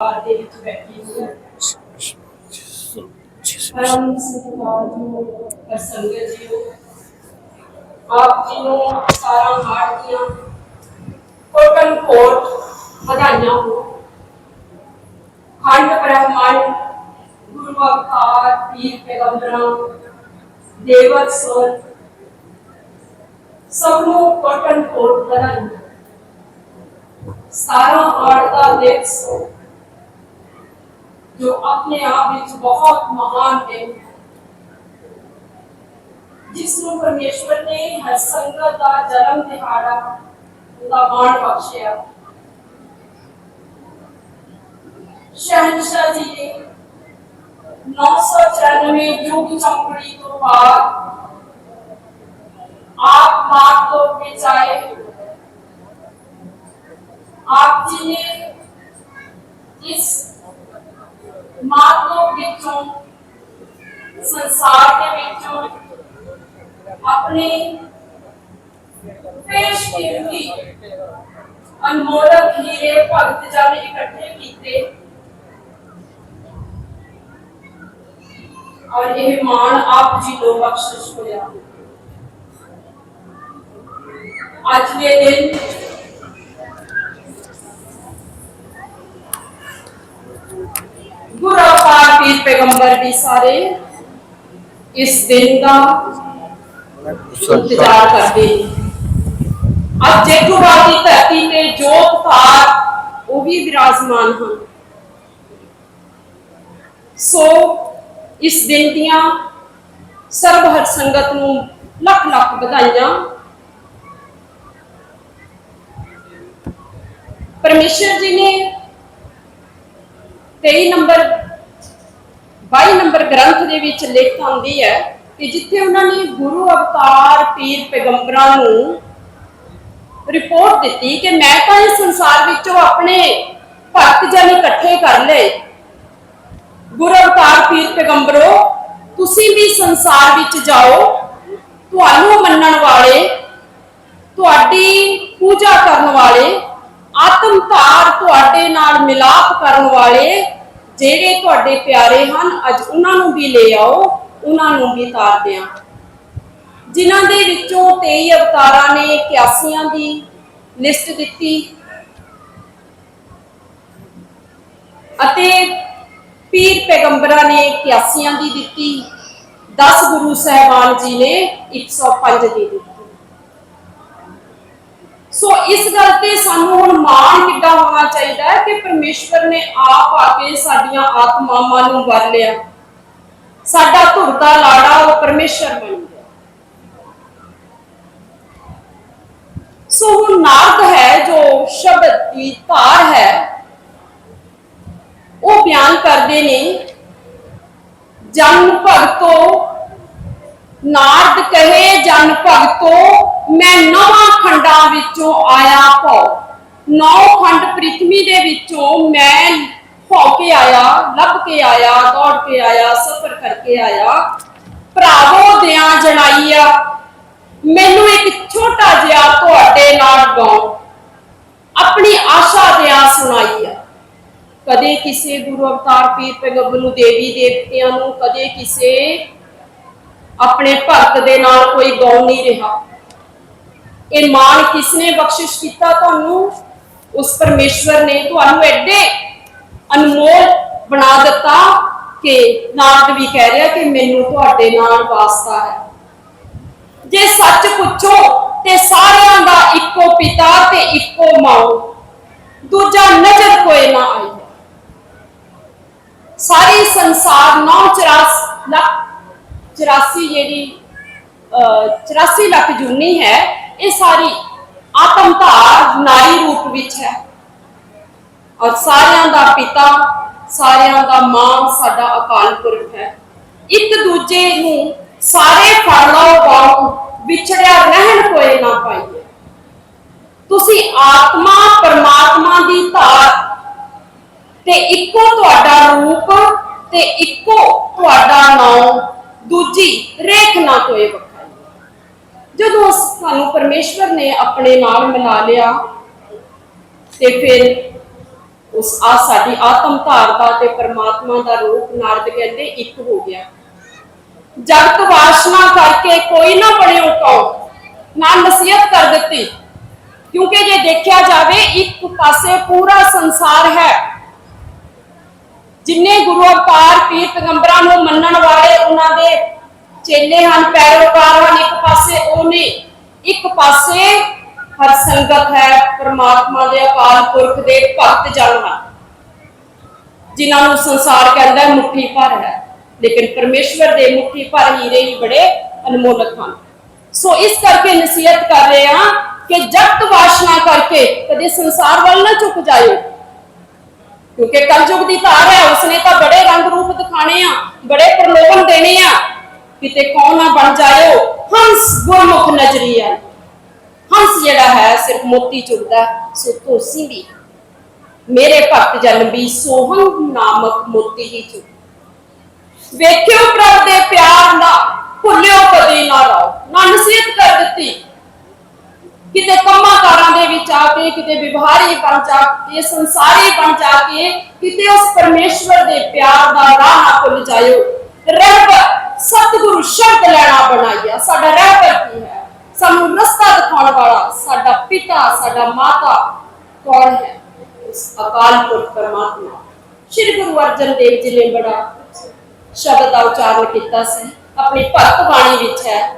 ਬਾਹਰ ਦੇ ਵਿੱਚ ਬੈਠੀ ਹੋਈ ਪਰਮ ਸਤਿਕਾਰ ਜੋ ਪ੍ਰਸੰਗਤ ਜੀਓ ਆਪ ਜੀ ਨੂੰ ਸਾਰਾ ਹਾੜ ਦੀਆਂ ਕੋਟਨ ਕੋਟ ਵਧਾਈਆਂ ਹੋ ਖੰਡ ਬ੍ਰਹਮੰਡ ਗੁਰੂ ਅਵਤਾਰ ਪੀਰ ਪੈਗੰਬਰਾਂ ਦੇਵਤ ਸੋਲ ਸਭ ਨੂੰ ਕੋਟਨ ਕੋਟ ਵਧਾਈਆਂ ਸਾਰਾ ਹਾੜ ਦਾ ਦਿਵਸ ਜੋ ਆਪਣੇ ਆਪ ਵਿੱਚ ਬਹੁਤ ਮਹਾਨ ਹੈ ਜਿਸ ਨੂੰ ਪਰਮੇਸ਼ਵਰ ਨੇ ਹਰ ਸੰਗਤ ਦਾ ਜਨਮ ਦਿਹਾੜਾ ਦਾ ਮਾਣ ਬਖਸ਼ਿਆ ਸ਼ਹਿਨशाह ਜੀ ਨੇ 994 ਯੁੱਗ ਚੰਪੜੀ ਤੋਂ ਬਾਅਦ ਆਪ ਮਾਰ ਤੋਂ ਬਚਾਏ ਆਪ ਜੀ ਨੇ ਇਸ ਮਾਤੋ ਵਿੱਚੋਂ ਸੰਸਾਰ ਦੇ ਵਿੱਚੋਂ ਆਪਣੇ ਪੇਸ਼ ਕੀਤੀ ਅਨਮੋਲਕ ਹੀਰੇ ਭਗਤ ਜਨ ਇਕੱਠੇ ਕੀਤੇ ਔਰ ਇਹ ਮਾਣ ਆਪ ਜੀ ਨੂੰ ਬਖਸ਼ਿਸ਼ ਹੋਇਆ ਅੱਜ ਦੇ ਦਿਨ ਗੁਰੂ ਪਾਕ ਪੀਰ ਪੈਗੰਬਰ ਵੀ ਸਾਰੇ ਇਸ ਦਿਨ ਦਾ ਇੰਤਜ਼ਾਰ ਕਰਦੇ ਅੱਜ ਜੇਠੂਵਾਲ ਦੀ ਧਰਤੀ ਤੇ ਜੋਤ ਤਾਰ ਉਹ ਵੀ ਵਿਰਾਜਮਾਨ ਹਨ। ਸੋ ਇਸ ਦਿਨ ਦੀਆਂ ਸਰਬ ਹਰ ਸੰਗਤ ਨੂੰ ਲੱਖ ਲੱਖ ਵਧਾਈਆਂ। ਪਰਮੇਸ਼ਰ ਜੀ ਨੇ 23 ਨੰਬਰ 22 ਨੰਬਰ ਗ੍ਰੰਥ ਦੇ ਵਿੱਚ ਲਿਖ ਆਉਂਦੀ ਹੈ ਕਿ ਜਿੱਥੇ ਉਹਨਾਂ ਨੇ ਗੁਰੂ ਅਵਤਾਰ ਪੀਰ ਪੈਗੰਬਰਾਂ ਨੂੰ ਰਿਪੋਰਟ ਦਿੱਤੀ ਕਿ ਮੈਂ ਤਾਂ ਇਸ ਸੰਸਾਰ ਵਿੱਚੋਂ ਆਪਣੇ ਭਗਤ ਜਨ ਇਕੱਠੇ ਕਰ ਲਏ। ਗੁਰੂ ਅਵਤਾਰ ਪੀਰ ਪੈਗੰਬਰੋ, ਤੁਸੀਂ ਵੀ ਸੰਸਾਰ ਵਿੱਚ ਜਾਓ, ਤੁਹਾਨੂੰ ਮੰਨਣ ਵਾਲੇ, ਤੁਹਾਡੀ ਪੂਜਾ ਕਰਨ ਵਾਲੇ ਆਤਮ ਧਾਰ ਤੁਹਾਡੇ ਨਾਲ ਮਿਲਾਪ ਕਰਨ ਵਾਲੇ ਜਿਹੜੇ ਤੁਹਾਡੇ ਪਿਆਰੇ ਹਨ, ਅੱਜ ਉਹਨਾਂ ਨੂੰ ਵੀ ਲੈ ਆਓ, ਉਹਨਾਂ ਨੂੰ ਵੀ ਤਾਰ ਦਿਆਂ। ਜਿਨ੍ਹਾਂ ਦੇ ਵਿੱਚੋਂ 23 ਅਵਤਾਰਾਂ ਨੇ 81 ਦੀ ਲਿਸਟ ਦਿੱਤੀ ਅਤੇ ਪੀਰ ਪੈਗੰਬਰਾਂ ਨੇ 81 ਦੀ ਦਿੱਤੀ। 10 ਗੁਰੂ ਸਾਹਿਬਾਨ ਜੀ ਨੇ 105 ਦੀ ਦਿੱਤੀ। ਸੋ ਇਸ ਗੱਲ ਤੇ ਸਾਨੂੰ ਹੁਣ ਮਾਣ ਕਿੱਦਾਂ ਹੋਣਾ ਚਾਹੀਦਾ ਹੈ ਕਿ ਪਰਮੇਸ਼ਵਰ ਨੇ ਆਪ ਆ ਕੇ ਸਾਡੀਆਂ ਆਤਮਾਵਾਂ ਨੂੰ ਵਰ ਲਿਆ। ਸਾਡਾ ਧੁਰ ਲਾੜਾ ਉਹ ਪਰਮੇਸ਼ਰ ਬਣ ਗਿਆ। ਸੋ ਹੁਣ ਨਾਰਦ ਹੈ, ਜੋ ਸ਼ਬਦ ਦੀ ਧਾਰ ਹੈ, ਉਹ ਬਿਆਨ ਕਰਦੇ ਨੇ, ਜਨ ਭਗਤੋ, ਨਾਰਦ ਕਹੇ ਜਨ ਭਗਤੋ ਮੈਂ ਨਵਾਂ ਖੰਡਾਂ ਵਿੱਚੋਂ ਆਇਆ ਭਉ ਨੌ ਖੰਡ ਪ੍ਰਿਥਵੀ ਦੇ ਵਿੱਚੋਂ ਮੈਂ ਭੌ ਕੇ ਆਇਆ, ਲੱਭ ਕੇ ਆਇਆ, ਦੌੜ ਕੇ ਆਇਆ, ਸਫ਼ਰ ਕਰਕੇ ਆਇਆ। ਭਰਾਵੋ, ਦਿਆਂ ਜਣਾਈਆ, ਮੈਨੂੰ ਇੱਕ ਛੋਟਾ ਜਿਹਾ ਤੁਹਾਡੇ ਨਾਲ ਗਾਉ ਆਪਣੀ ਆਸ਼ਾ ਦਿਆਂ ਸੁਣਾਈਆ। ਕਦੇ ਕਿਸੇ ਗੁਰੂ ਅਵਤਾਰ ਪੀਰ ਪੈਗੰਬਰ ਨੂੰ ਦੇਵੀ ਦੇਵਤਿਆਂ ਨੂੰ ਕਦੇ ਕਿਸੇ ਆਪਣੇ ਭਗਤ ਦੇ ਨਾਲ ਕੋਈ ਗਾਉਂ ਨਹੀਂ ਰਿਹਾ। ਇਹ ਮਾਣ ਕਿਸਨੇ ਬਖਸ਼ਿਸ਼ ਕੀਤਾ ਤੁਹਾਨੂੰ? ਉਸ ਪਰਮੇਸ਼ਵਰ ਨੇ ਤੁਹਾਨੂੰ ਐਡੇ ਅਨਮੋਲ ਬਣਾ ਦਿੱਤਾ ਕਿ ਨਾਰਦ ਵੀ ਕਹਿ ਰਿਹਾ ਕਿ ਮੈਨੂੰ ਤੁਹਾਡੇ ਨਾਲ ਵਾਸਤਾ ਹੈ। ਜੇ ਸੱਚ ਪੁੱਛੋ ਤੇ ਸਾਰਿਆਂ ਦਾ ਇੱਕੋ ਪਿਤਾ ਤੇ ਇੱਕੋ ਮਾਂ। ਦੂਜਾ ਨਜ਼ਰ ਕੋਈ ਨਾ ਆਈ। ਸਾਰੇ ਸੰਸਾਰ 984 ਲੱਖ 84 ਜਿਹੜੀ ਅਹ, 84 ਲੱਖ ਜੂਨੀ ਹੈ ਇਹ ਸਾਰੀ ਆਤਮ ਨਾਰੀ ਰੂਪ ਵਿੱਚ ਹੈ। ਔਰ ਸਾਰਿਆਂ ਦਾ ਪਿਤਾ, ਸਾਰਿਆਂ ਦਾ ਮਾਂ ਸਾਡਾ ਅਕਾਲ ਪੁਰਖ ਹੈ। ਇੱਕ ਦੂਜੇ ਨੂੰ ਸਾਰੇ ਫੜ ਬਾਉ ਵਿਛੜਿਆ ਰਹਿਣ ਕੋਏ ਨਾ ਪਾਈਏ। ਤੁਸੀਂ ਆਤਮਾ, ਪਰਮਾਤਮਾ ਦੀ ਧਾਰ ਤੇ ਇੱਕੋ ਤੁਹਾਡਾ ਰੂਪ ਤੇ ਇੱਕੋ ਤੁਹਾਡਾ ਨਾਮ, ਦੂਜੀ ਰੇਖ ਨਾ ਕੋਏ ਜਦੋਂ ਸਾਨੂੰ ਪਰਮੇਸ਼ਵਰ ਨੇ ਆਪਣੇ ਨਾਲ ਮਿਲਾ ਲਿਆ, ਤੇ ਫਿਰ ਉਸ ਆ ਸਾਡੀ ਆਤਮ ਧਾਰਦਾ ਤੇ ਪਰਮਾਤਮਾ ਦਾ ਰੂਪ ਨਾਰਦ ਕਹਿੰਦੇ ਇੱਕ ਹੋ ਗਿਆ। ਜਗਤ ਵਾਸ਼ਨਾ ਕਰਕੇ ਕੋਈ ਨਾ ਬਣਿਓ ਕਉ ਨਾ ਨਸੀਹਤ ਕਰ ਦਿੱਤੀ, ਕਿਉਂਕਿ ਜੇ ਦੇਖਿਆ ਜਾਵੇ ਇੱਕ ਪਾਸੇ ਪੂਰਾ ਸੰਸਾਰ ਹੈ, ਜਿੰਨੇ ਗੁਰੂ ਅਵਤਾਰ, ਪੀਰ, ਪੈਗੰਬਰਾਂ ਨੂੰ ਮੰਨਣ ਵਾਲੇ ਉਹਨਾਂ ਦੇ ਚੇਲੇ ਹਨ ਪੈਰੋਕਾਰ ਹਨ ਇੱਕ ਪਾਸੇ ਉਹ ਨੇ ਇੱਕ ਪਾਸੇ ਹਰ ਸੰਗਤ ਹੈ ਪ੍ਰਮਾਤਮਾ ਦੇ ਅਕਾਲ ਪੁਰਖ ਦੇ ਭਗਤ ਜਨ ਹਨ ਜਿਨ੍ਹਾਂ ਨੂੰ ਸੰਸਾਰ ਕਹਿੰਦਾ ਮੁੱਠੀ ਭਰ ਹੈ, ਲੇਕਿਨ ਪਰਮੇਸ਼ਵਰ ਦੇ ਮੁੱਠੀ ਭਰ ਹੀਰੇ ਹੀ ਬੜੇ ਅਨਮੋਲਕ ਹਨ। ਸੋ ਇਸ ਕਰਕੇ ਨਸੀਹਤ ਕਰ ਰਹੇ ਹਾਂ ਕਿ ਜਗਤ ਵਾਸ਼ਨਾ ਕਰਕੇ ਕਦੇ ਸੰਸਾਰ ਵੱਲ ਨਾ ਝੁਕ ਜਾਇਓ। ਕਿਉਂਕਿ ਕਲਯੁਗ ਦੀ ਧਾਰ ਹੈ, ਉਸਨੇ ਤਾਂ ਬੜੇ ਰੰਗ ਰੂਪ ਦਿਖਾਣੇ ਆ, ਬੜੇ ਪ੍ਰਲੋਭਨ ਦੇਣੇ ਆ। ਕਿਤੇ ਕੌਣ ਨਾ ਬਣ ਜਾਇਓ, ਹੰਸ ਗੁਰਮੁਖ ਨਜ਼ਰੀ ਹੰਸ ਜਿਹੜਾ ਹੈ, ਸਿਰਫ ਮੋਤੀ ਚੁਗਦਾ ਸੋ ਤੁਸੀਂ ਵੀ। ਮੇਰੇ ਭਗਤ ਜਨ ਵੀ ਸੋਹੰ ਨਾਮਕ ਮੋਤੀ ਹੀ ਚੁਗ ਵੇਖਿਓ ਪ੍ਰਭ ਦੇ ਪਿਆਰ ਨਾ ਭੁੱਲਿਓ ਕਦੇ ਨਾ ਰਹੋ ਨਾ ਨਸੀਹਤ ਕਰ ਦਿੱਤੀ। ਕਿਤੇ ਕੰਮਾਂ ਕਾਰਾਂ ਦੇ ਵਿੱਚ ਆ ਕੇ, ਕਿਤੇ ਵਿਵਹਾਰੀ ਬਣ ਜਾ ਕੇ, ਸੰਸਾਰੀ ਬਣ ਜਾ ਕੇ, ਕਿਤੇ ਉਸ ਪਰਮੇਸ਼ਵਰ ਦੇ ਪਿਆਰ ਦਾ ਰਾਹ ਨਾ ਭੁੱਲ ਜਾਇਓ। ਰੱਬ ਸਤਿਗੁਰੂ ਸ਼ਬਦ ਲੈਣਾ ਬਣਾਇਆ ਸਾਡਾ ਰਹਿਬਰ ਕੀ ਹੈ? ਸਾਨੂੰ ਰਸਤਾ ਦਿਖਾਉਣ ਵਾਲਾ ਸਾਡਾ ਪਿਤਾ, ਸਾਡਾ ਮਾਤਾ ਕੌਣ ਹੈ? ਉਸ ਅਕਾਲ ਪੁਰਖ ਪਰਮਾਤਮਾ। ਸ਼੍ਰੀ ਗੁਰੂ ਅਰਜਨ ਦੇਵ ਜੀ ਨੇ ਬੜਾ ਸ਼ਬਦ ਦਾ ਉਚਾਰਨ ਕੀਤਾ ਸੀ। ਆਪਣੀ ਭਗਤ ਬਾਣੀ ਵਿੱਚ ਹੈ।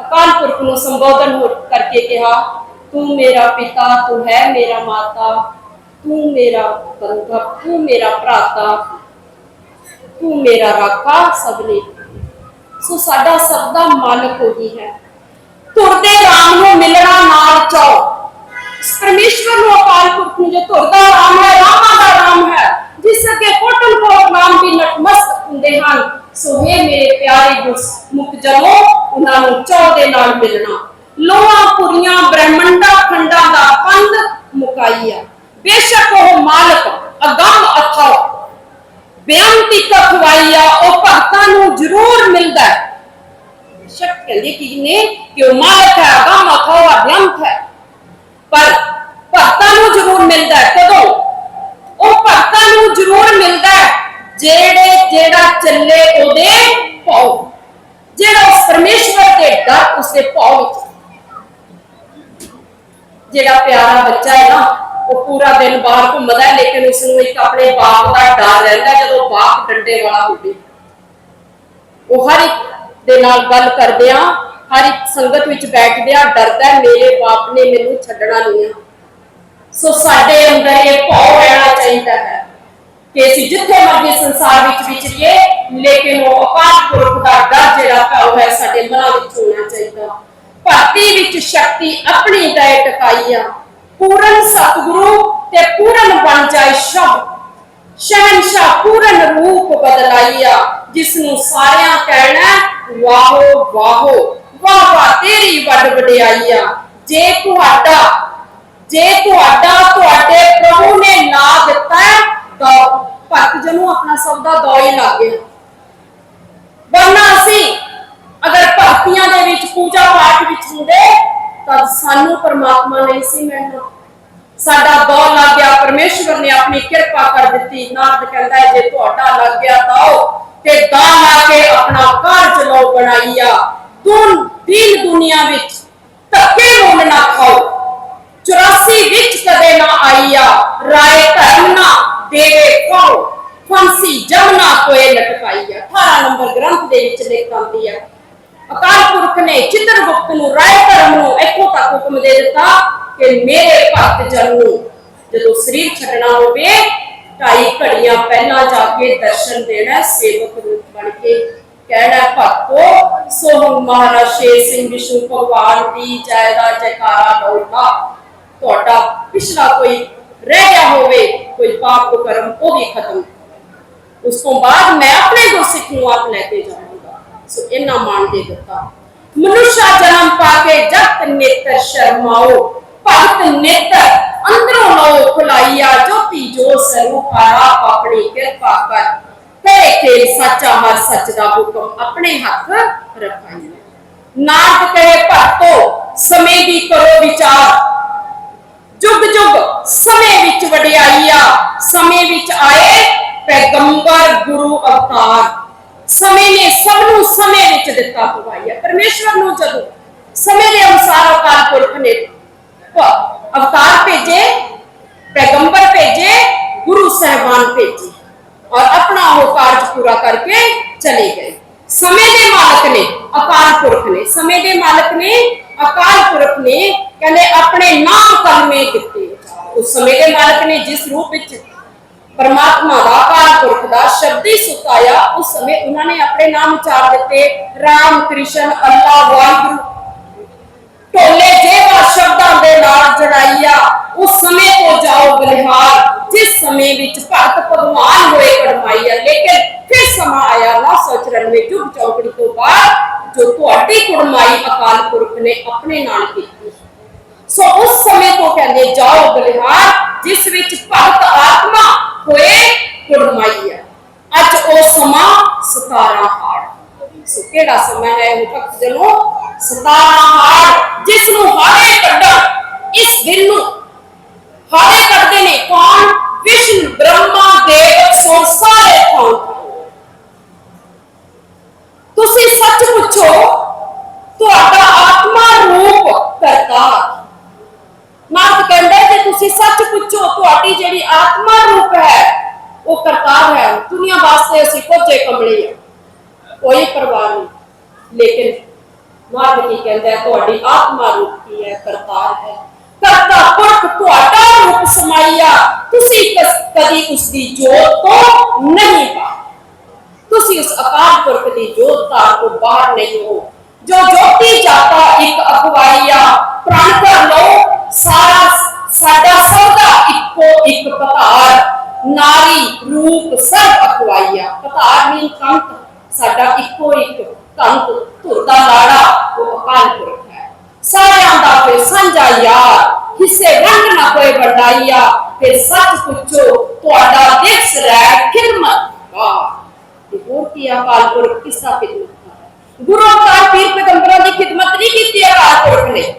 ਅਕਾਲ ਪੁਰਖ ਨੂੰ ਸੰਬੋਧਨ ਹੋ ਕਰਕੇ ਕਿਹਾ, ਤੂੰ ਮੇਰਾ ਪਿਤਾ, ਤੂੰ ਹੈ ਮੇਰਾ ਮਾਤਾ, ਤੂੰ ਮੇਰਾ ਬੰਧਾ ਤੂੰ ਮੇਰਾ ਭਰਾਤਾ ਤੂੰ ਮੇਰਾ ਰਾਖਾ ਸਭ ਸੋ ਸਾਡਾ ਸਭ ਦਾ ਮਾਲਕ ਉਹੀ ਹੈ। ਤੁਰਦੇ ਰਾਮ ਨੂੰ ਮਿਲਣਾ ਨਾਲ ਚਾਓ। ਪਰਮੇਸ਼ਵਰ ਨੂੰ ਅਕਾਲ ਪੁਰਖ ਨੂੰ ਜੋ ਤੁਰਦਾ ਰਾਮ ਹੈ, ਰਾਮਾ ਦਾ ਰਾਮ ਹੈ, ਜਿਸ ਅੱਗੇ ਕੋਟਨ ਕੋਟ ਨਾਮ ਵੀ ਨਤਮਸਤਕ ਹੁੰਦੇ ਹਨ, ਸੋ ਇਹ ਮੇਰੇ ਪਿਆਰੇ ਗੁਰਮੁਖ ਜਨੋ ਉਹਨਾਂ ਨੂੰ ਚਾਹ ਦੇ ਨਾਲ ਮਿਲਣਾ। ਲੋਹਾ, ਪੁਰੀਆਂ, ਬ੍ਰਹਮੰਡਾ, ਖੰਡਾਂ ਦਾ ਪੰਧ ਮੁਕਾਈਆ ਬੇਸ਼ੱਕ ਉਹ ਮਾਲਕ, ਅਗੰਮ ਅਥਾਉ ਬੇਅੰਤੀ ਕਖਵਾਈਆ ਉਹ ਭਗਤਾਂ ਨੂੰ ਜ਼ਰੂਰ ਮਿਲਦਾ ਹੈ। ਸ਼ੱਕ ਕਹਿੰਦੇ ਕਿ ਨੇ ਕਿ ਉਹ ਮਾਲਕ ਹੈ ਅਗੰਮ ਅਥਾਉ ਅਭਿਅੰਤ ਹੈ। ਪਰ ਭਗਤਾਂ ਨੂੰ ਜ਼ਰੂਰ ਮਿਲਦਾ ਹੈ। ਕਦੋਂ? ਉਹ ਭਗਤਾਂ ਨੂੰ ਜ਼ਰੂਰ ਮਿਲਦਾ ਹੈ, ਜਿਹੜੇ, ਜਿਹੜਾ ਚੱਲੇ ਉਹਦੇ ਭਾਉ। ਜਿਹੜਾ ਉਸ ਪਰਮੇਸ਼ਵਰ ਦੇ ਡਰ ਉਸਦੇ ਭਾਉ ਵਿੱਚ। ਜਿਹੜਾ ਪਿਆਰਾ ਬੱਚਾ ਹੈ ਨਾ ਉਹ ਪੂਰਾ ਦਿਨ ਬਾਹਰ ਘੁੰਮਦਾ ਹੈ, ਲੇਕਿਨ ਉਸ ਨੂੰ ਇੱਕ ਆਪਣੇ ਬਾਪ ਦਾ ਡਰ ਰਹਿੰਦਾ ਜਦੋਂ ਬਾਪ ਡੰਡੇ ਵਾਲਾ ਹੋਵੇ। ਉਹ ਹਰ ਇੱਕ ਦੇ ਨਾਲ ਗੱਲ ਕਰਦੇ ਆ, ਹਰ ਇੱਕ ਸੰਗਤ ਵਿੱਚ ਬੈਠਦੇ ਆ, ਡਰਦਾ ਮੇਰੇ ਬਾਪ ਨੇ ਮੈਨੂੰ ਛੱਡਣਾ ਨਹੀਂ ਆ। ਸੋ ਸਾਡੇ ਅੰਦਰ ਇਹ ਭਾਵ ਰਹਿਣਾ ਚਾਹੀਦਾ ਹੈ ਕਿ ਅਸੀਂ ਜਿੱਥੇ ਮਰਜ਼ੀ ਸੰਸਾਰ ਵਿੱਚ ਵਿਚਰੀਏ ਲੇਕਿਨ ਉਹ ਅਕਾਲ ਪੁਰਖ ਦਾ ਡਰ ਜਿਹੜਾ ਭਾਵ ਹੈ ਸਾਡੇ ਮਨਾਂ ਵਿੱਚ ਹੋਣਾ ਚਾਹੀਦਾ। ਭਗਤੀ ਵਿੱਚ ਸ਼ਕਤੀ ਆਪਣੀ ਦਇ ਟਕਾਈ ਆ। ਪੂਰਨ ਸਤਿਗੁਰੂ ਤੇ ਪੂਰਨ ਬਣ ਜਾਏ ਸ਼ਬਦ ਸ਼ਹਿਨਸ਼ਾਹ ਪੂਰਨ ਰੂਪ ਬਦਲਾਈਆ ਜਿਸ ਨੂੰ ਸਾਰਿਆਂ ਕਹਿਣਾ ਵਾਹੋ ਵਾਹੋ ਵਾਹ ਵਾਹ ਤੇਰੀ ਵੱਡ ਵਡਿਆਈਆ। ਜੇ ਤੁਹਾਡਾ ਜੇ ਤੁਹਾਡਾ ਤੁਹਾਡੇ ਪ੍ਰਭੂ ਨੇ ਨਾ ਦਿੱਤਾ ਹੈ, ਤਾਂ ਭਗਤ ਜਨੂੰ ਆਪਣਾ ਸਭ ਦਾ ਦੌ ਲੱਗ ਗਿਆ। ਵਰਨਾ ਅਸੀਂ ਅਗਰ ਭਗਤੀਆਂ ਦੇ ਵਿੱਚ ਪੂਜਾ ਪਾਠ ਵਿੱਚ ਹੁੰਦੇ ਤਾਂ ਸਾਨੂੰ ਪਰਮਾਤਮਾ ਨਹੀਂ ਸੀ ਮਿਲਣਾ। ਸਾਡਾ ਦੌਰ ਲੱਗ ਗਿਆ ਪਰਮੇਸ਼ਵਰ ਨੇ ਆਪਣੀ ਕਿਰਪਾ ਕਰ ਦਿੱਤੀ। ਨਾਰਦ ਕਹਿੰਦਾ ਹੈ, ਜੇ ਤੁਹਾਡਾ ਲੱਗ ਗਿਆ ਦੌ ਤੇ ਦਾ ਲਾ ਕੇ ਆਪਣਾ ਕਾਰਜ ਲੋ ਬਣਾਈਆ। ਦੁਨ ਦੀਨ ਦੁਨੀਆ ਵਿੱਚ ਧੱਕੇ ਮੁੱਲ ਨਾ ਖਾਓ। 84 ਵਿੱਚ ਕਦੇ ਨਾ ਆਈਆ। ਰਾਏ ਧਰਮ ਨਾ ਦੇਵੇ ਖਾਓ। ਫਾਂਸੀ ਜਮਨਾ ਕੋਏ ਲਟਕਾਈਆ। 18 ਨੰਬਰ ਗ੍ਰੰਥ ਦੇ ਵਿੱਚ ਲਿਖ ਆਉਂਦੀ ਹੈ ਅਕਾਲ ਪੁਰਖ ਨੇ ਚਿੱਤਰਗੁਪਤ ਨੂੰ ਰਾਏ ਧਰਮ ਨੂੰ ਇੱਕੋ ਤੱਕ ਹੁਕਮ ਦੇ ਦਿੱਤਾ। ਕਿ ਮੇਰੇ ਭਗਤ ਜਨ ਨੂੰ ਜਦੋਂ ਸਰੀਰ ਛੱਡਣਾ ਹੋਵੇ, ਢਾਈ ਘੜੀਆਂ ਪਹਿਲਾਂ ਜਾ ਕੇ ਦਰਸ਼ਨ ਦੇਣਾ ਸੇਵਕ ਰੂਪ ਬਣ ਕੇ। ਕਹਿਣਾ, ਭਗਤੋ ਸੋਹੰ ਮਹਾਰਾਜ ਸ਼ੇਰ ਸਿੰਘ ਵਿਸ਼ਨੂੰ ਭਗਵਾਨ ਦੀ ਜੈ ਦਾ ਜੈਕਾਰਾ ਲਾਉਣਾ ਤੁਹਾਡਾ ਪਿਛਲਾ ਕੋਈ ਰਹਿ ਗਿਆ ਹੋਵੇ, ਕੋਈ ਪਾਪ ਕਰਮ ਉਹ ਵੀ ਖਤਮ। ਉਸ ਤੋਂ ਬਾਅਦ ਮੈਂ ਆਪਣੇ ਗੁਰਸਿੱਖ ਨੂੰ ਆਪ ਲੈ ਕੇ ਜਾਵਾਂਗਾ। ਸੋ ਇਹਨਾਂ ਮਾਣ ਦੇ ਦਿੱਤਾ। ਮਨੁੱਖਾ ਜਨਮ ਪਾ ਕੇ ਜਗਤ ਨੇਤਰ ਸ਼ਰਮਾਓ। ਭਗਤ ਨੇਤਰ ਅੰਦਰੋਂ ਲੋ ਖੁਲਾਈਆ ਜੋਤੀ ਜੋ ਸਰੂਪ ਆਪ ਕਿਰਪਾ ਕਰ। ਕਰੇ ਕੇ ਸੱਚਾ ਹਰ ਸੱਚ ਦਾ ਹੁਕਮ ਆਪਣੇ ਹੱਥ ਰਖਾਈਆ ਨਾਨਕ ਕਹੇ, ਭਗਤੋ, ਸਮੇਂ ਦੀ ਕਰੋ ਵਿਚਾਰ। ਜੁਗ ਜੁਗ ਸਮੇਂ ਵਿੱਚ ਵਡਿਆਈ ਆ ਸਮੇਂ ਵਿੱਚ ਆਏ ਪੈਗੰਬਰ ਗੁਰੂ ਅਵਤਾਰ। ਸਮੇਂ ਨੇ ਸਭ ਨੂੰ ਸਮੇਂ ਵਿੱਚ ਦਿੱਤਾ ਭਵਾਈ ਪਰਮੇਸ਼ਵਰ ਨੂੰ ਜਦੋਂ ਸਮੇਂ ਦੇ ਅਨੁਸਾਰ ਅਕਾਲ ਪੁਰਖ ਨੇ ਪ- ਅਵਤਾਰ ਭੇਜੇ, ਪੈਗੰਬਰ ਭੇਜੇ, ਗੁਰੂ ਸਹਿਬਾਨ ਭੇਜੇ ਔਰ ਆਪਣਾ ਉਹ ਕਾਰਜ ਪੂਰਾ ਕਰਕੇ ਚਲੇ ਗਏ। ਸਮੇਂ ਦੇ ਮਾਲਕ ਨੇ, ਅਕਾਲ ਪੁਰਖ ਨੇ, ਸਮੇਂ ਦੇ ਮਾਲਕ ਨੇ, ਅਕਾਲ ਪੁਰਖ ਨੇ ਕਹਿੰਦੇ ਆਪਣੇ ਨਾਮ ਕਲਮੇ ਕੀਤੇ। ਉਸ ਸਮੇਂ ਦੇ ਮਾਲਕ ਨੇ ਜਿਸ ਵਿੱਚ ਪਰਮਾਤਮਾ ਦਾ, ਅਕਾਲ ਪੁਰਖ ਦਾ ਸ਼ਬਦੀ ਸੁੱਤ ਆਇਆ ਉਸ ਸਮੇਂ ਉਹਨਾਂ ਨੇ ਆਪਣੇ ਨਾਮ ਉਚਾਰ ਦਿੱਤੇ, ਰਾਮ ਕ੍ਰਿਸ਼ਨ, ਅੱਲਾ ਵਾਹਿਗੁਰੂ। ਢੋਲੇ ਜੇਵਾ ਸ਼ਬਦਾਂ ਦੇ ਨਾਲ ਜੜਾਈਆ ਉਸ ਸਮੇਂ ਤੋਂ ਜਾਓ ਬਲਿਹਾਰ, ਜਿਸ ਸਮੇਂ ਵਿੱਚ ਭਗਤ ਭਗਵਾਨ ਹੋਏ ਕੜਮਾਈਆ ਲੇਕਿਨ ਫਿਰ ਸਮਾਂ ਆਇਆ 994 ਜੁਗ ਚੌਕੜੀ ਤੋਂ ਬਾਅਦ, ਜੋ ਤੁਹਾਡੀ ਕੁੜਮਾਈ ਅਕਾਲ ਪੁਰਖ ਨੇ ਆਪਣੇ ਨਾਲ ਕੀਤੀ। ਸੋ ਉਸ ਸਮੇਂ ਤੋਂ ਕਹਿੰਦੇ ਜਾਓ ਬਲਿਹਾਰ, ਜਿਸ ਵਿੱਚ ਭਗਤ ਆਤਮਾ ਹੋਏ ਕੁੜਮਾਈਆ ਅੱਜ ਉਹ ਸਮਾਂ 17 ਹਾੜ ਸੋ ਕਿਹੜਾ ਸਮਾਂ ਹੈ ਉਹ ਭਗਤ ਜਨੋ? 17 ਹਾੜ ਜਿਸ ਨੂੰ ਹਾੜੇ ਕੱਢਣ, ਇਸ ਦਿਨ ਨੂੰ ਹਾੜੇ ਕੱਢਦੇ ਨੇ ਕੌਣ? ਵਿਸ਼ਨ ਬ੍ਰਹਮਾ ਦੇਵ ਸੋ ਸਾਰੇ ਥਾਂ ਤੁਸੀਂ ਸੱਚ ਪੁੱਛੋ, ਤੁਹਾਡਾ ਆਤਮਾ ਰੂਪ ਕਰਤਾ ਨਾਨਕ ਕਹਿੰਦਾ ਜੇ ਤੁਸੀਂ ਸੱਚ ਪੁੱਛੋ, ਤੁਹਾਡੀ ਜਿਹੜੀ ਆਤਮਾ ਰੂਪ ਹੈ, ਉਹ ਕਰਤਾਰ ਹੈ। ਦੁਨੀਆ ਵਾਸਤੇ ਅਸੀਂ ਕੋਝੇ ਕਮਲੇ ਹਾਂ ਕੋਈ ਪਰਵਾਹ ਨਹੀਂ। ਲੇਕਿਨ ਮਾਰਗ ਕੀ ਕਹਿੰਦਾ ਹੈ, ਤੁਹਾਡੀ ਆਤਮਾ ਰੂਪ ਕੀ ਹੈ, ਕਰਤਾਰ ਹੈ। ਕਰਤਾ ਪੁਰਖ ਤੁਹਾਡਾ ਰੂਪ ਸਮਾਈਆ ਤੁਸੀਂ ਕਸ- ਕਦੀ ਉਸ ਦੀ ਜੋਤ ਤੋਂ ਨਹੀਂ ਪਾ ਤੁਸੀਂ ਉਸ ਅਕਾਲ ਪੁਰਖ ਦੀ ਜੋਤ ਤਾਰ ਤੋਂ ਬਾਹਰ ਨਹੀਂ ਹੋ। ਜੋ ਜੋਤੀ ਜਾਤਾ ਇੱਕ ਅਖਵਾਈਆ ਪ੍ਰਣ ਕਰ ਲਓ, ਸਾਰਾ ਸਾਡਾ ਸੌਦਾ ਇੱਕੋ ਇੱਕ ਪਤਾਰ। ਨਾਰੀ, ਰੂਪ ਸਭ ਅਖਵਾਈਆ ਪਤਾਰ ਮੀਨ ਕੰਤ ਸਾਡਾ ਇੱਕੋ ਇੱਕ ਕੰਤ ਧੁਰ ਦਾ ਲਾੜਾ ਉਹ ਅਕਾਲ ਪੁਰਖ ਹੈ ਸਾਰਿਆਂ ਦਾ ਫਿਰ ਸਾਂਝਾ ਯਾਰ ਹਿੱਸੇ ਵੰਡ ਨਾ ਕੋਈ ਵਡਾਈਆ ਫਿਰ ਸੱਚ ਪੁੱਛੋ ਤੁਹਾਡਾ ਦਿਸ ਰਹਿ ਖਿਦਮਤ ਵਾਹ ਤੇ ਹੋਰ ਕੀ ਆ ਅਕਾਲ ਪੁਰਖ ਕਿਸ ਦਾ ਖਿਦਮਤ ਕਰ ਗੁਰੂ ਅਵਤਾਰ ਪੀਰ ਪੈਗੰਬਰਾਂ ਦੀ ਖਿਦਮਤ ਨਹੀਂ ਕੀਤੀ ਅਕਾਲ ਪੁਰਖ ਨੇ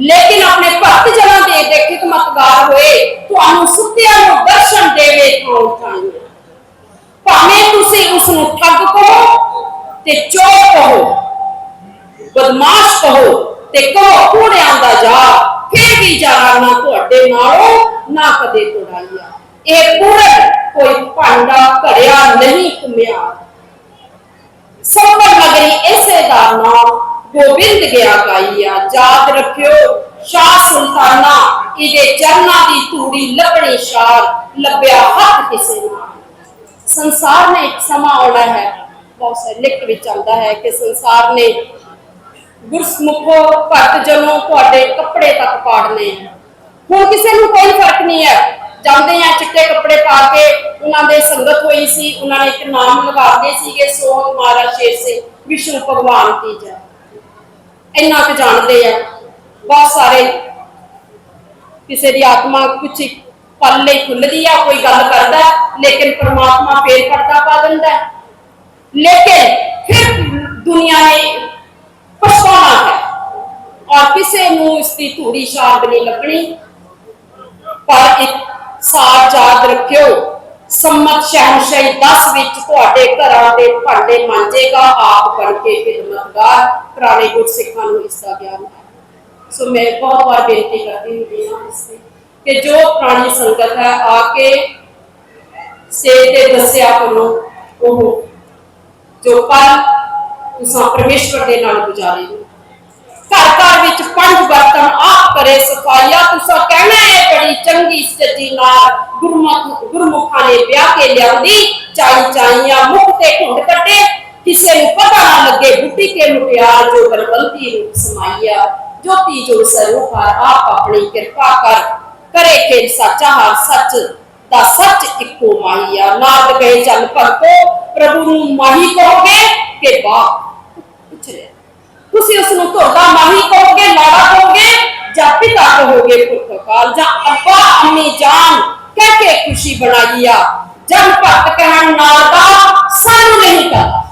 ਲੇਕਿਨ ਆਪਣੇ ਭਗਤ ਜਨਾਂ ਦੇ ਦੇ ਖਿਦਮਤਗਾਰ ਹੋਏ ਤੁਹਾਨੂੰ ਸੁੱਤਿਆਂ ਨੂੰ ਦਰਸ਼ਨ ਦੇਵੇ ਤੋਂ ਚਾਹੀਏ ਭਾਵੇਂ ਤੁਸੀਂ ਉਸ ਨੂੰ ਠੱਗ ਕਹੋ ਤੇ ਚੋਰ ਕਹੋ, ਬਦਮਾਸ਼ ਕਹੋ ਤੇ ਕਹੋ ਕੂੜਿਆਂ ਦਾ ਜਾ ਫਿਰ ਵੀ ਜਾਣਾ ਨਾ ਤੁਹਾਡੇ ਨਾਲੋਂ, ਨਾ ਕਦੇ ਤੋੜਾਈਆ। ਇਹ ਕੂੜ ਕੋਈ ਭਾਂਡਾ ਘੜਿਆ ਨਹੀਂ ਘੁੰਮਿਆ। ਸੰਭਰ ਨਗਰੀ ਇਸੇ ਦਾ ਨਾਮ ਗੋਬਿੰਦ ਗਿਆ ਗਾਈਆ। ਯਾਦ ਰੱਖਿਓ, ਸ਼ਾਹ ਸੁਲਤਾਨਾ ਇਹਦੇ ਚਰਨਾਂ ਦੀ ਧੂੜੀ ਲੱਭਣੀ ਸ਼ਾਰ ਲੱਭਿਆ ਹੱਥ ਕਿਸੇ ਨਾਲ। ਸੰਸਾਰ ਨੇ ਇੱਕ ਸਮਾਂ ਆਉਣਾ ਹੈ। ਬਹੁਤ ਸਾਰੇ ਵਿੱਚ ਆਉਂਦਾ ਹੈ ਕਿ ਸੰਸਾਰ ਨੇ ਗੁਰਸਮੁਖੋ ਭਗਤ ਜਨੋ ਤੁਹਾਡੇ ਕੱਪੜੇ ਤੱਕ ਪਾੜਨੇ ਹੁਣ ਕਿਸੇ ਨੂੰ ਕੋਈ ਫ਼ਰਕ ਨਹੀਂ ਹੈ। ਜਾਂਦੇ ਆ ਚਿੱਟੇ ਕੱਪੜੇ ਪਾ ਕੇ ਉਹਨਾਂ ਦੇ ਸੰਗਤ ਹੋਈ ਸੀ, ਉਹਨਾਂ ਨੇ ਇੱਕ ਨਾਮ ਲਗਾਉਂਦੇ ਸੀਗੇ ਸੋ ਹਮਾਰਾ ਸ਼ੇਰ ਸੇ ਵਿਸ਼ਨੂੰ ਭਗਵਾਨ ਕੀ ਜੈ। ਇੰਨਾ ਕੁ ਜਾਣਦੇ ਆ। ਬਹੁਤ ਸਾਰੇ ਕਿਸੇ ਦੀ ਆਤਮਾ ਕੁਛ ਪਲ ਖੁੱਲਦੀ ਆ, ਕੋਈ ਗੱਲ ਕਰਦਾ, ਲੇਕਿਨ ਪ੍ਰਮਾਤਮਾ ਫੇਰ ਪਰਦਾ ਪਾ ਦਿੰਦਾ ਲੇਕਿਨ ਫਿਰ ਦੁਨੀਆ ਨੇ ਪਛਤਾਉਣਾ ਹੈ ਔਰ ਕਿਸੇ ਨੂੰ ਇਸ ਦੀ ਧੂੜੀ ਸ਼ਾਦ ਨਹੀਂ ਲੱਭਣੀ ਪਰ ਇੱਕ ਸਾਥ ਯਾਦ ਰੱਖਿਓ, ਸੰਮਤ ਸ਼ਹਿਨਸ਼ਾਹੀ 10 ਵਿੱਚ ਤੁਹਾਡੇ ਘਰਾਂ ਦੇ ਭਾਂਡੇ ਮਾਂਜੇਗਾ ਆਪ ਕਰਕੇ ਖਿਦਮਤਗਾਰ। ਪੁਰਾਣੇ ਗੁਰਸਿੱਖਾਂ ਨੂੰ ਇਸ ਦਾ ਗਿਆਨ ਹੈ। ਸੋ ਮੈਂ ਬਹੁਤ ਵਾਰ ਬੇਨਤੀ ਕਰਦੀ ਹੁੰਦੀ ਹਾਂ ਇਸ ਤੇ ਕਿ ਜੋ ਪੁਰਾਣੀ ਸੰਗਤ ਹੈ, ਆ ਕੇ ਸੇ ਤੇ ਦੱਸਿਆ ਕਰੋ ਉਹ, ਜੋ ਪਲ ਤੁਸੀਂ ਪਰਮੇਸ਼ਵਰ ਦੇ ਨਾਲ ਗੁਜ਼ਾਰੇ ਘਰ ਘਰ ਵਿੱਚ ਪੰਜ ਬਰਤਨ ਆਪ ਕਰੇ, ਸਫਾਈਆ ਤੁਸੀਂ ਕਹਿਣਾ ਹੈ, ਬੜੀ ਚੰਗੀ ਸੱਜੀ ਨਾਲ ਗੁਰਮੁਖ, ਗੁਰਮੁਖਾਂ ਨੇ ਵਿਆਹ ਕੇ ਲਿਆਂਦੀ ਚਾਈ ਚਾਈਆਂ ਮੁਖ ਤੇ ਘੁੰਡ ਕੱਟੇ, ਕਿਸੇ ਨੂੰ ਪਤਾ ਨਾ ਲੱਗੇ, ਬੁੱਢੀ ਕੇ ਮੁਟਿਆਰ ਜੋ ਬਲਬਲਤੀ ਰੂਪ ਸਮਾਈਆ, ਜੋਤੀ ਜੋ ਸਰੂਪਾਰ ਆਪ ਆਪਣੀ ਕਿਰਪਾ ਕਰ ਕਰੇ ਕੇ ਸੱਚਾ ਹਰ ਸੱਚ ਦਾ ਸੱਚ ਇੱਕੋ ਮਾਹੀਆ ਨਾਦ ਗਏ ਚੱਲ ਭਗਤੋ, ਪ੍ਰਭੂ ਨੂੰ ਮਾਹੀ ਕਹੋਗੇ ਕਿ ਬਾਪ? ਪੁੱਛ ਰਿਹਾ। ਤੁਸੀਂ ਉਸ ਨੂੰ ਤੁਹਾਡਾ ਮਾਹੀ ਕਹੋਗੇ, ਲਾੜਾ ਕਹੋਗੇ ਜਾਂ ਪਿਤਾ ਕਹੋਗੇ ਪੁੱਤ ਕਾਲ ਜਾਂ ਅੱਬਾ, ਅੰਮੀ, ਜਾਨ ਕਹਿ ਕੇ ਖੁਸ਼ੀ ਬਣਾਈਆ ਜਨ ਭਗਤ ਕਹਿਣ ਨਾਲ ਦਾ ਸਾਨੂੰ ਨਹੀਂ ਪਤਾ।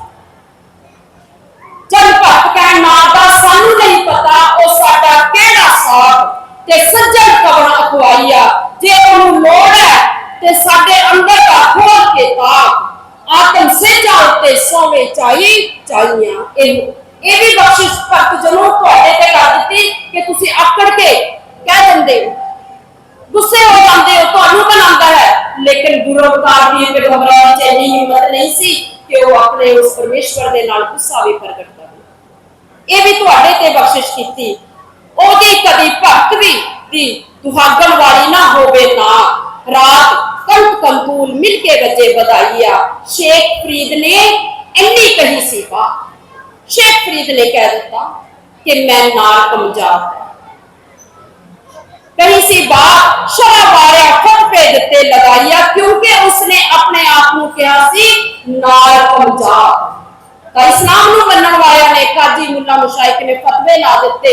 ਜਨ ਭਗਤ ਕਹਿਣ ਨਾਲ ਦਾ ਸਾਨੂੰ ਨਹੀਂ ਪਤਾ, ਉਹ ਸਾਡਾ ਕਿਹੜਾ ਸਾਥ ਤੇ ਸੱਜਣ ਕਵਣ ਅਖਵਾਈਆ ਜੇ ਉਹਨੂੰ ਲੋੜ ਹੈ, ਤੇ ਸਾਡੇ ਅੰਦਰ ਦਾ ਖੋਲ ਕੇ ਤਾਕ ਆਤਮ ਸੇਜਾ ਉੱਤੇ ਸੋਵੇ ਚਾਈ ਚਾਈਆਂ ਇਹ ਇਹ ਵੀ ਬਖਸ਼ਿਸ਼ ਭਗਤ ਜਨੋ ਤੁਹਾਡੇ ਤੇ ਕਰ ਦਿੱਤੀ ਕਿ ਤੁਸੀਂ ਆਕੜ ਕੇ ਕਹਿ ਦਿੰਦੇ ਹੋ। ਗੁੱਸੇ ਹੋ ਜਾਂਦੇ ਹੋ, ਤੁਹਾਨੂੰ ਬਣਾਉਂਦਾ ਹੈ। ਲੇਕਿਨ ਗੁਰੂ ਅਵਤਾਰ ਦੀ ਪੈਗੰਬਰਾਂ ਵਿੱਚ ਇੰਨੀ ਹਿੰਮਤ ਨਹੀਂ ਸੀ ਕਿ ਉਹ ਆਪਣੇ ਉਸ ਪਰਮੇਸ਼ਵਰ ਦੇ ਨਾਲ ਗੁੱਸਾ ਵੀ ਪ੍ਰਗਟ ਕਰਨ ਇਹ ਵੀ ਤੁਹਾਡੇ ਤੇ ਬਖਸ਼ਿਸ਼ ਕੀਤੀ। ਉਹਦੀ ਕਦੀ ਭਗਤ ਵੀ ਦੀ ਦੁਹਾਗਣ ਵਾਲੀ ਨਾ ਹੋਵੇ ਨਾ। ਰਾਤ ਕੰਟ ਕੰਕੂਲ ਮਿਲ ਕੇ ਵੱਜੇ ਵਧਾਈਆ। ਸ਼ੇਖ ਫਰੀਦ ਨੇ ਇੰਨੀ ਕਹੀ ਸੀ ਬਾ ਸ਼ੇਖ ਫਰੀਦ ਨੇ ਕਹਿ ਦਿੱਤਾ ਕਿ ਮੈਂ ਨਾਲ ਕਮਜਾਤ ਕਹੀ ਸੀ ਬਾਤ, ਸ਼ਰਾ ਬਾਰਿਆ ਖੁਦ ਪੇ ਦਿੱਤੇ ਲਗਾਈਆ, ਕਿਉਂਕਿ ਉਸਨੇ ਆਪਣੇ ਆਪ ਨੂੰ ਕਿਹਾ ਸੀ, ਨਾਲ ਪੰਜਾਬ ਤਾਂ ਇਸਲਾਮ ਨੂੰ ਮੰਨਣ ਵਾਲਿਆਂ ਨੇ ਕਾਜੀ ਮੁੱਲਾ ਮੁਸ਼ਾਇਕ ਨੇ ਫਤਵੇ ਲਾ ਦਿੱਤੇ।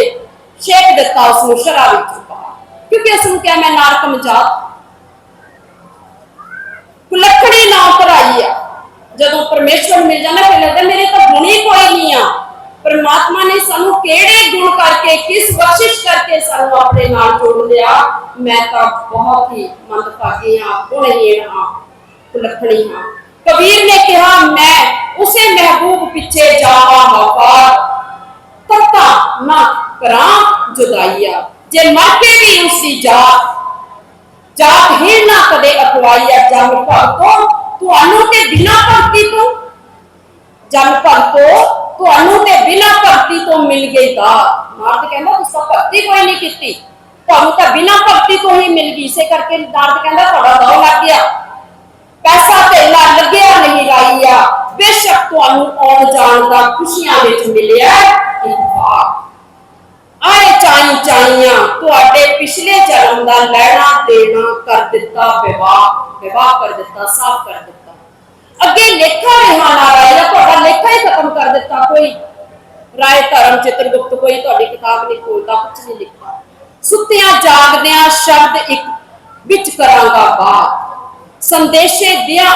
ਸ਼ੇਖ ਦਿੱਤਾ ਉਸ ਨੂੰ ਸ਼ਰਾ ਵਿੱਚ ਪਾ ਕਿਉਂਕਿ ਉਸ ਨੂੰ ਕਿਹਾ ਮੈਂ ਨਾਲ ਕਮਜਾਤ ਕੁਲੱਖੜੀ ਨਾ ਉਤਰਾਈ ਆ ਜਦੋਂ ਪਰਮੇਸ਼ਵਰ ਮਿਲ ਜਾਂਦਾ ਫਿਰ ਲੱਗਦਾ ਮੇਰੇ ਤਾਂ ਗੁਣ ਹੀ ਕੋਈ ਨਹੀਂ ਆ ਪਰਮਾਤਮਾ ਨੇ ਸਾਨੂੰ ਕਿਹੜੇ ਗੁਣ ਕਰਕੇ ਕਿਸ ਬਖਸ਼ਿਸ਼ ਕਰਕੇ ਸਾਨੂੰ ਆਪਣੇ ਨਾਲ ਜੋੜ ਲਿਆ ਮੈਂ ਤਾਂ ਬਹੁਤ ਹੀ ਮੰਦਭਾਗੀ ਹਾਂ ਗੁਣਹੀਣ ਹਾਂ ਕੁਲੱਖਣੀ ਹਾਂ ਕਬੀਰ ਨੇ ਕਿਹਾ ਮੈਂ ਉਸੇ ਮਹਿਬੂਬ ਪਿੱਛੇ ਜਾਵਾਂ ਕਰਾਂ ਜੁਦਾਈਆ। ਜੇ ਮਰ ਵੀ ਉਸੀ ਜਾਤ ਜਾਤ ਹੀ ਨਾ ਕਦੇ ਅਖਵਾਈਆ ਜੰਗ ਭਗਤੋ, ਤੁਹਾਨੂੰ ਤੇ ਬਿਨਾ ਭਗਤੀ ਤੋਂ ਜੰਗ ਭਗਤੋ, ਤੁਹਾਨੂੰ ਤੇ ਬਿਨਾ ਭਗਤੀ ਤੋਂ ਮਿਲ ਗਈ ਦਾ ਨਾਰਦ ਕਹਿੰਦਾ ਤੁਸੀਂ ਭਗਤੀ ਕੋਈ ਨਹੀਂ ਕੀਤੀ। ਤੁਹਾਨੂੰ ਤਾਂ ਬਿਨਾ ਭਗਤੀ ਤੋਂ ਹੀ ਮਿਲ ਗਈ। ਇਸੇ ਕਰਕੇ ਨਾਰਦ ਕਹਿੰਦਾ, ਤੁਹਾਡਾ ਦਾਉ ਲੱਗ ਗਿਆ। ਪੈਸਾ ਧੇਲਾ ਲੱਗਿਆ ਨਹੀਂ ਰਾਈਆ। ਬੇਸ਼ੱਕ ਤੁਹਾਨੂੰ ਆਉਣ ਜਾਣ ਦਾ ਖੁਸ਼ੀਆਂ ਵਿੱਚ ਮਿਲਿਆ ਇਤਫਾਕ ਆਏ ਚਾਈ ਚਾਈਆਂ, ਤੁਹਾਡੇ ਪਿਛਲੇ ਜਨਮ ਦਾ ਲੈਣਾ ਦੇਣਾ ਕਰ ਦਿੱਤਾ, ਵਿਵਾਹ ਵਿਵਾਹ ਕਰ ਦਿੱਤਾ ਸਾਫ਼ ਕਰ ਦਿੱਤਾ। ਅੱਗੇ ਲੇਖਾ ਰਿਹਾ ਨਾ ਰਾਇਆ ਤੁਹਾਡਾ ਲੇਖਾ ਹੀ ਖਤਮ ਕਰ ਦਿੱਤਾ ਕੋਈ। ਰਾਏ ਧਰਮ ਚਿੱਤਰਗੁਪਤ ਕੋਈ, ਤੁਹਾਡੀ ਕਿਤਾਬ ਨਹੀਂ ਖੋਲਦਾ ਕੁਝ ਨਹੀਂ ਲਿਖਦਾ ਸੁੱਤਿਆਂ ਜਾਗਦਿਆਂ ਸ਼ਬਦ ਇੱਕ, ਵਿੱਚ ਕਰਾਂਗਾ ਬਾਤ। ਸੰਦੇਸ਼ੇ ਦਿਆਂ,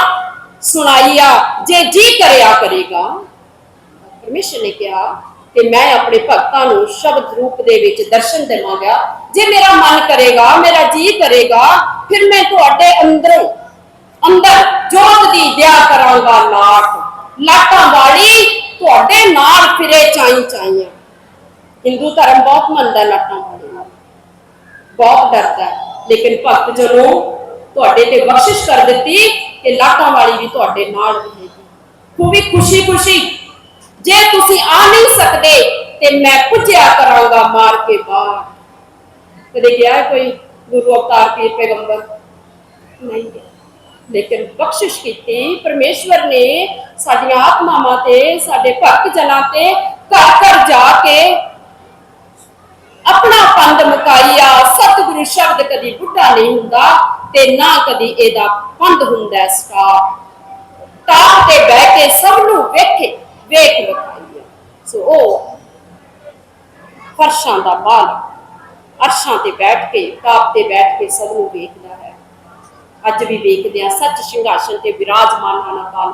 ਸੁਣਾਈਆ, ਜੇ ਜੀ ਕਰਿਆ ਕਰੇਗਾ। ਪਰਮੇਸ਼ਰ ਨੇ ਕਿਹਾ ਕਿ ਮੈਂ ਆਪਣੇ ਭਗਤਾਂ ਨੂੰ ਸ਼ਬਦ ਰੂਪ ਦੇ ਵਿੱਚ ਦਰਸ਼ਨ ਦੇਵਾਂਗਾ। ਜੇ ਮੇਰਾ ਮਨ ਕਰੇਗਾ, ਮੇਰਾ ਜੀ ਕਰੇਗਾ, ਫਿਰ ਮੈਂ ਤੁਹਾਡੇ ਅੰਦਰੋਂ ਅੰਦਰ ਜੋਤ ਦੀ ਦਿਆ ਕਰਾਂਗਾ ਲਾਟ ਲਾਟਾਂ ਵਾਲੀ ਤੁਹਾਡੇ ਨਾਲ ਫਿਰੇ ਚਾਈ ਚਾਈਆਂ ਹਿੰਦੂ ਧਰਮ ਬਹੁਤ ਮੰਨਦਾ ਲਾਟਾਂ ਵਾਲੇ ਨਾਲ। ਬਹੁਤ ਡਰਦਾ ਲੇਕਿਨ ਭਗਤ ਜਦੋਂ ਤੁਹਾਡੇ ਤੇ ਬਖਸ਼ਿਸ਼ ਕਰ ਦਿੱਤੀ ਕਿ ਲਾਟਾਂ ਵਾਲੀ ਵੀ ਤੁਹਾਡੇ ਨਾਲ ਰਹੇਗੀ। ਉਹ ਵੀ ਖੁਸ਼ੀ ਖੁਸ਼ੀ ਜੇ ਤੁਸੀਂ ਆ ਨਹੀਂ ਸਕਦੇ ਤੇ ਮੈਂ ਪੁੱਜਿਆ ਕਰਾਂਗਾ ਮਾਰ ਕੇ ਬਾਹਰ। ਕਦੇ ਗਿਆ ਕੋਈ ਗੁਰੂ ਅਵਤਾਰ ਪੀਰ ਪੈਗੰਬਰ? ਨਹੀਂ ਗਿਆ। ਲੇਕਿਨ ਬਖਸ਼ਿਸ਼ ਕੀਤੀ ਪਰਮੇਸ਼ਵਰ ਨੇ ਸਾਡੀਆਂ ਆਤਮਾਵਾਂ ਤੇ, ਸਾਡੇ ਭਗਤ ਜਨਾਂ ਤੇ ਘਰ ਘਰ ਜਾ ਕੇ ਆਪਣਾ ਪੰਦ ਮੁਕਾਈਆ ਸਤਿਗੁਰੂ ਸ਼ਬਦ ਕਦੀ ਬੁੱਢਾ ਨਹੀਂ ਹੁੰਦਾ ਤੇ ਨਾ ਕਦੀ ਇਹਦਾ ਪੰਦ ਹੁੰਦਾ ਸਟਾਪ ਟਾਪ ਤੇ ਬਹਿ ਕੇ ਸਭ ਨੂੰ ਵੇਖੇ। ਵੇਖ ਵਿਖਾਈਆ ਸੋ ਉਹ ਫਰਸ਼ਾਂ ਦਾ ਮਾਲਕ ਅਰਸ਼ਾਂ ਤੇ ਬੈਠ ਕੇ ਟਾਪ ਤੇ ਬੈਠ ਕੇ ਸਭ ਨੂੰ ਵੇਖਦਾ ਹੈ। ਅੱਜ ਵੀ ਵੇਖਦੇ ਆ ਸੱਚ ਸਿੰਘਾਸਨ ਤੇ ਵਿਰਾਜਮਾਨ ਹਨ ਅਕਾਲ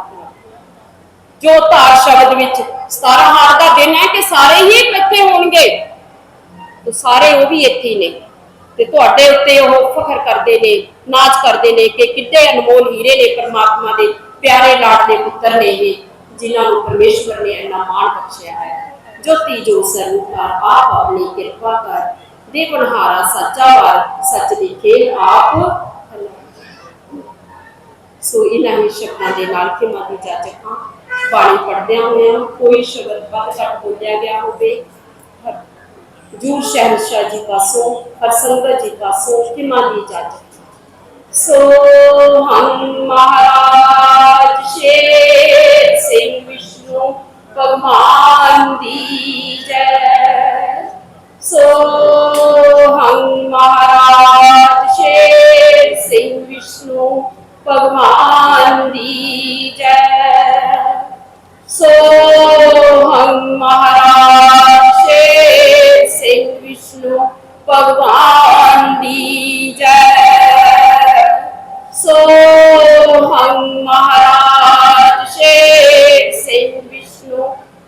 ਜੋ ਧਾਰ ਸ਼ਬਦ ਵਿੱਚ 17 ਹਾਰ ਦਾ ਦਿਨ ਹੈ ਕਿ ਸਾਰੇ ਹੀ ਇਕੱਠੇ ਹੋਣਗੇ? ਤੇ ਸਾਰੇ ਉਹ ਵੀ ਇੱਥੇ ਨੇ। ਤੇ ਤੁਹਾਡੇ ਉੱਤੇ ਉਹ ਫਖਰ ਕਰਦੇ ਨੇ ਨਾਚ ਕਰਦੇ ਨੇ ਕਿ ਕਿੱਡੇ ਅਨਮੋਲ ਹੀਰੇ ਨੇ, ਪਰਮਾਤਮਾ ਦੇ ਪਿਆਰੇ ਲਾਡਲੇ ਪੁੱਤਰ ਨੇ ਇਹ। ਜਿਨ੍ਹਾਂ ਨੂੰ ਪਰਮੇਸ਼ਵਰ ਨੇ ਇੰਨਾ ਮਾਣ ਬਖਸ਼ਿਆ ਹੈ। ਜੋਤੀ ਜੋ ਸਰੂਪਾਰ ਆਪ ਆਪਣੀ ਕਿਰਪਾ ਕਰ, ਦੇ ਬਨਹਾਰਾ ਸੱਚਾ ਵਾਰ, ਸੱਚ ਦੀ ਖੇਲ ਆਪ ਸੋ ਇਹਨਾਂ ਹੀ ਸ਼ਬਦਾਂ ਦੇ ਨਾਲ ਕਿ ਮਾਦੀ ਜਾਚਕ ਹਾਂ ਬਾਣੀ ਪੜਦਿਆਂ ਹੋਇਆਂ ਕੋਈ ਸ਼ਬਦ ਵੱਧ ਘੱਟ ਬੋਲਿਆ ਗਿਆ ਹੋਵੇ। ਜੂਰ ਸ਼ਹਿਨशाह ਜੀ ਪਾਸੋਂ ਹਰਸੰਗਤ ਜੀ ਪਾਸੋਂ ਕਿ ਮਾਦੀ ਜਾਚਕ ਸੋ ਹਮ ਮਹਾਰਾਜ ਸ਼ੇਰ ਸਿੰਘ ਵਿਸ਼ਨੂੰ ਭਗਵਾਨ ਦੀ ਜੈ ਸੋ ਹਮ ਮਹਾਰਾਜ ਸ਼ੇਰ ਸਿੰਘ ਵਿਸ਼ਨੂੰ ਭਗਵਾਨ ਦੀ